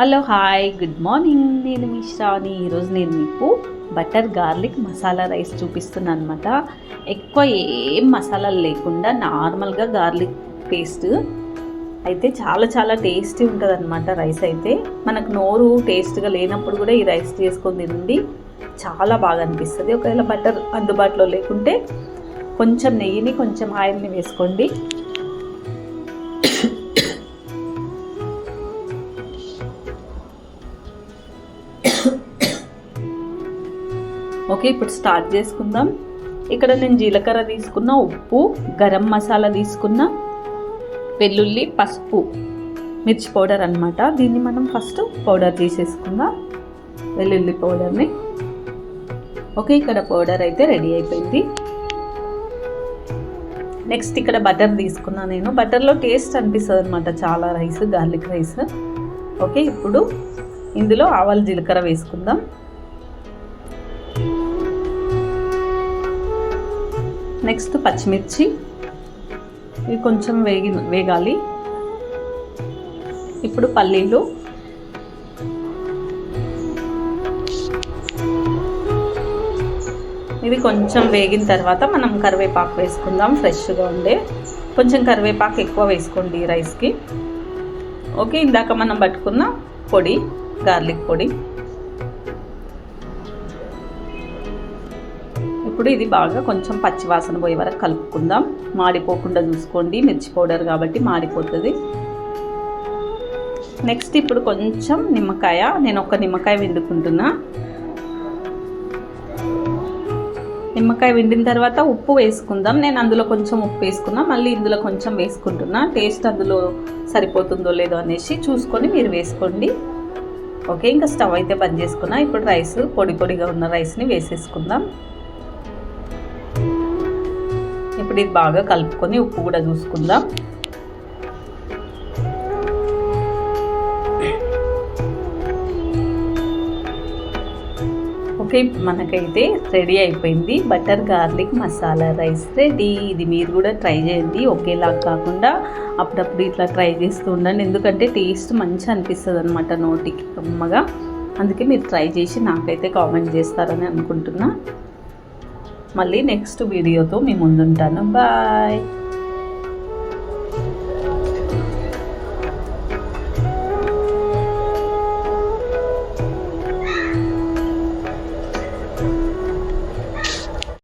Hello hi good morning. నేను మీ శ్రావణి. ఈరోజు నేను మీకు బటర్ గార్లిక్ మసాలా రైస్ చూపిస్తున్నాను అనమాట ఎక్కువ ఏం మసాలాలు లేకుండా నార్మల్గా గార్లిక్ పేస్ట్. అయితే చాలా చాలా టేస్టీ ఉంటుంది అనమాట రైస్ అయితే. మనకు నోరు టేస్ట్గా లేనప్పుడు కూడా ఈ రైస్ చేసుకొని తినండి. చాలా బాగా అనిపిస్తుంది. ఒకవేళ బటర్ అందుబాటులో లేకుంటే కొంచెం నెయ్యిని కొంచెం ఆయిల్ని వేసుకోండి. ఓకే ఇప్పుడు స్టార్ట్ చేసుకుందాం. ఇక్కడ నేను జీలకర్ర తీసుకున్న ఉప్పు గరం మసాలా తీసుకున్న వెల్లుల్లి పసుపు మిర్చి పౌడర్ అనమాట దీన్ని మనం ఫస్ట్ పౌడర్ తీసేసుకుందాం. వెల్లుల్లి పౌడర్ని. ఓకే ఇక్కడ పౌడర్ అయితే రెడీ అయిపోయింది. నెక్స్ట్ ఇక్కడ బటర్ తీసుకున్నా నేను. బటర్లో టేస్ట్ అనిపిస్తుంది అనమాట చాలా రైస్ గార్లిక్ రైస్. ఓకే ఇప్పుడు ఇందులో ఆవాలు జీలకర్ర వేసుకుందాం. నెక్స్ట్ పచ్చిమిర్చి. ఇవి కొంచెం వేగి వేగాలి. ఇప్పుడు పల్లీలు. ఇది కొంచెం వేగిన తర్వాత మనం కరివేపాకు వేసుకుందాం ఫ్రెష్గా ఉండే. కొంచెం కరివేపాకు ఎక్కువ వేసుకోండి రైస్కి. ఓకే ఇందాక మనం పట్టుకున్న పొడి. గార్లిక్ పొడి. ఇప్పుడు ఇది బాగా కొంచెం పచ్చివాసన పోయే వరకు కలుపుకుందాం. మాడిపోకుండా చూసుకోండి మిర్చి పౌడర్ కాబట్టి మాడిపోతుంది. నెక్స్ట్ ఇప్పుడు కొంచెం నిమ్మకాయ నేను ఒక నిమ్మకాయ వండుకుంటున్నా నిమ్మకాయ వండిన తర్వాత ఉప్పు వేసుకుందాం. నేను అందులో కొంచెం ఉప్పు వేసుకున్నా మళ్ళీ ఇందులో కొంచెం వేసుకుంటున్నా. టేస్ట్ అందులో సరిపోతుందో లేదో అనేసి చూసుకొని మీరు వేసుకోండి. ఓకే ఇంకా స్టవ్ అయితే బంద్ చేసుకున్నా. ఇప్పుడు రైస్ పొడి పొడిగా ఉన్న రైస్ని వేసేసుకుందాం. ఇప్పుడు ఇది బాగా కలుపుకొని ఉప్పు కూడా చూసుకుందాం. ఓకే మనకైతే రెడీ అయిపోయింది. Butter garlic masala rice ready. ఇది మీరు కూడా ట్రై చేయండి. ఒకేలా కాకుండా అప్పుడప్పుడు ఇట్లా ట్రై చేస్తూ ఉండండి. ఎందుకంటే టేస్ట్ మంచి అనిపిస్తుంది అనమాట నోటికి అమ్మగా అందుకే మీరు ట్రై చేసి నాకైతే కామెంట్ చేస్తారని అనుకుంటున్నా. మళ్ళీ నెక్స్ట్ వీడియోతో మీ ముందుంటాను. బాయ్.